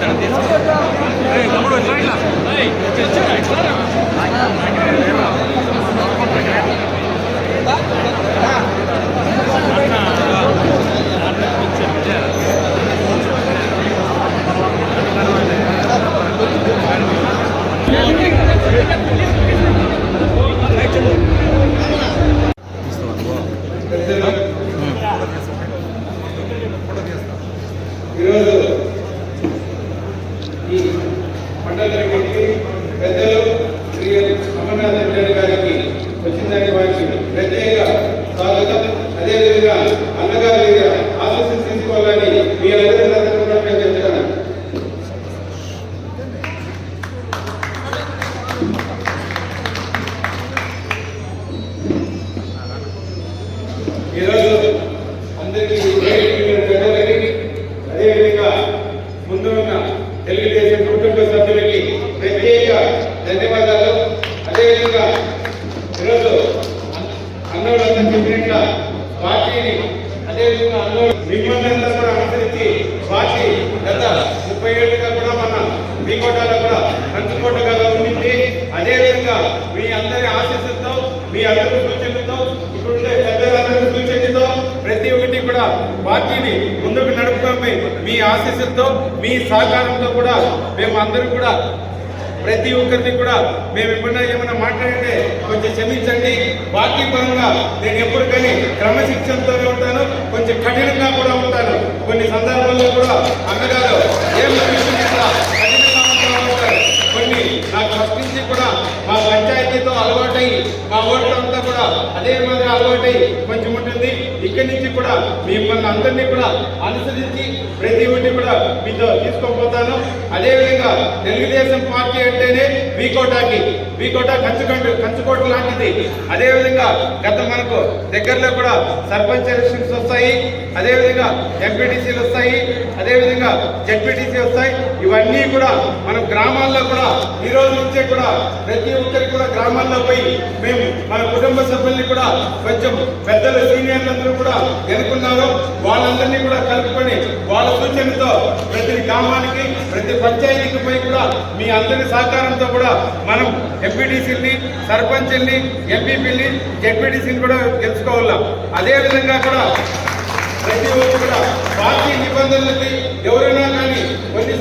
ತನಕ అందరి సూచనలతో ఇప్పుడుండే పెద్దలందరి సూచనలతో ప్రతి ఒక్కటి కూడా పార్టీని ముందుకు నడుపుతామే మీ ఆశీస్సులతో మీ సహకారంతో కూడా మేము అందరూ కూడా ప్రతి ఒక్కరిని కూడా మేము ఎప్పుడైనా ఏమైనా మాట్లాడితే కొంచెం క్షమించండి. పార్టీ పరంగా నేను ఎప్పుడు కానీ క్రమశిక్షణతోనే ఉంటాను. కొంచెం కఠినంగా కూడా ఉంటాను. కొన్ని సందర్భాల్లో కూడా అన్నగారు ఏం కఠినంగా ఉంటాను కొన్ని నాకు ఫస్ట్ నుంచి కూడా మా పంచాయతీతో అలవాటు మా ఓట్లంతా కూడా అదే మాదిరి అలవాటై కొంచెం ఉంటుంది. ఇక్కడి నుంచి కూడా మిమ్మల్ని అందరినీ కూడా అనుసరించి ప్రతి ఒక్కటి కూడా మీతో తీసుకోపోతాను. అదేవిధంగా తెలుగుదేశం పార్టీ అంటేనే వీకోటాకి వీకోట కంచుకోట కంచుకోట లాంటిది. అదేవిధంగా గత మనకు దగ్గరలో కూడా సర్పంచ్ ఎలక్షన్స్ వస్తాయి. అదేవిధంగా ఎంపీటీసీలు వస్తాయి. అదేవిధంగా జడ్పీటీసీ వస్తాయి. ఇవన్నీ కూడా మనం గ్రామాల్లో కూడా ఈ రోజు నుంచే కూడా ప్రతి ఒక్కరికి కూడా గ్రామాల్లో పోయి మేము మన కుటుంబ కుటుంబ సభ్యుల్ని కూడా కొంచెం పెద్దలు సీనియర్లందరూ కూడా ఎన్నుకున్నారు. వాళ్ళందరినీ కూడా కలుపుకొని వాళ్ళ సూచనతో ప్రతి గ్రామానికి ప్రతి పంచాయతీకి పోయి కూడా మీ అందరి సహకారంతో కూడా మనం ఎంపీటీసీని సర్పంచ్ని ఎంపీపీని జెడ్పీటీసీని కూడా గెలుచుకోవాలా. అదేవిధంగా కూడా ప్రతి ఒక్కరు కూడా పార్టీ నిబంధనలకి ఎవరైనా కానీ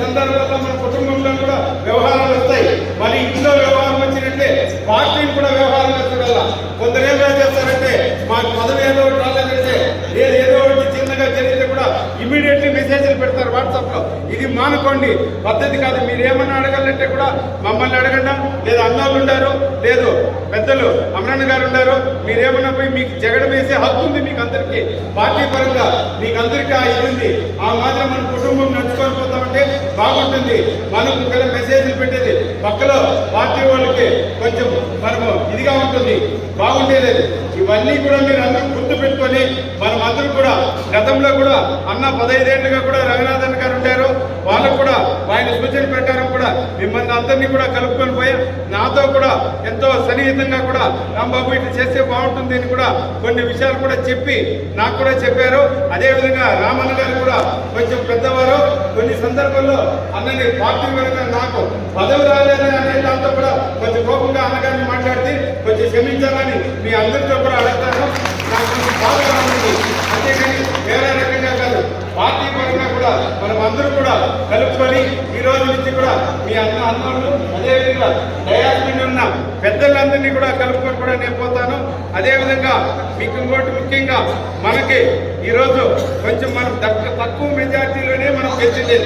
సందర్భాల్లో మన కుటుంబంలో కూడా వ్యవహారాలు వస్తాయి. మరి ఇంట్లో వ్యవహారం వచ్చినట్టే పార్టీని కూడా వ్యవహారంగా చూడాల కొందరు చేస్తారంటే మాకు పదవి ఏదో ఒకటి రాలేదంటే లేదు ఏదో ఒకటి చిన్నగా జరిగితే కూడా ఇమీడియట్లీ మెసేజ్లు పెడతారు వాట్సాప్లో. ఇది మానుకోండి పద్ధతి కాదు. మీరు ఏమన్నా అడగాలంటే కూడా మమ్మల్ని అడగండి? లేదా అన్నోళ్ళు ఉండారు? లేదు. పెద్దలు అమరన్న గారు ఉన్నారు మీరేమన్నా పోయి మీకు జగడం వేసే హక్కు ఉంది మీకు అందరికీ. పార్టీ పరంగా మీకు అందరికీ ఆ ఇది ఉంది. ఆ మాత్రం మన కుటుంబం నడుచుకొని పోతామంటే బాగుంటుంది మనకు గల మెసేజ్లు పెట్టేది పక్కలో పార్టీ వాళ్ళకి కొంచెం మనము ఇదిగా ఉంటుంది బాగుండేది. ఇవన్నీ కూడా మీరు అందరూ గుర్తు పెట్టుకొని మనం అందరూ కూడా గతంలో కూడా అన్న పదహైదేళ్ళుగా కూడా రఘునాథన్ గారు ఉంటారు. వాళ్ళకు కూడా ఆయన సూచన ప్రకారం కూడా మిమ్మల్ని అందరినీ కూడా కలుపుకొని పోయి నాతో కూడా ఎంతో సన్నిహితంగా కూడా రాంబాబు ఇట్లా చేస్తే బాగుంటుంది అని కూడా కొన్ని విషయాలు కూడా చెప్పి నాకు కూడా చెప్పారు. అదేవిధంగా రామన్న గారు కూడా కొంచెం పెద్దవారు. కొన్ని సందర్భాల్లో అన్నని పార్టీ పరంగా నాకు పదవి రాలేదని అనే దాంతో కూడా కొంచెం కోపంగా అన్నగారిని మాట్లాడితే కొంచెం క్షమించాలని మీ అందరితో కూడా అడుగుతాను. మీ అన్న అన్నోళ్ళు అదేవిధంగా డయాస్మిన్ ఉన్న పెద్దలందరినీ కూడా కలుపుకొని కూడా నేను పోతాను అదేవిధంగా మీకు ఇంకోటి ముఖ్యంగా మనకి ఈరోజు కొంచెం మనం తక్కువ తక్కువ మెజార్టీలోనే మనం గెలిచింది.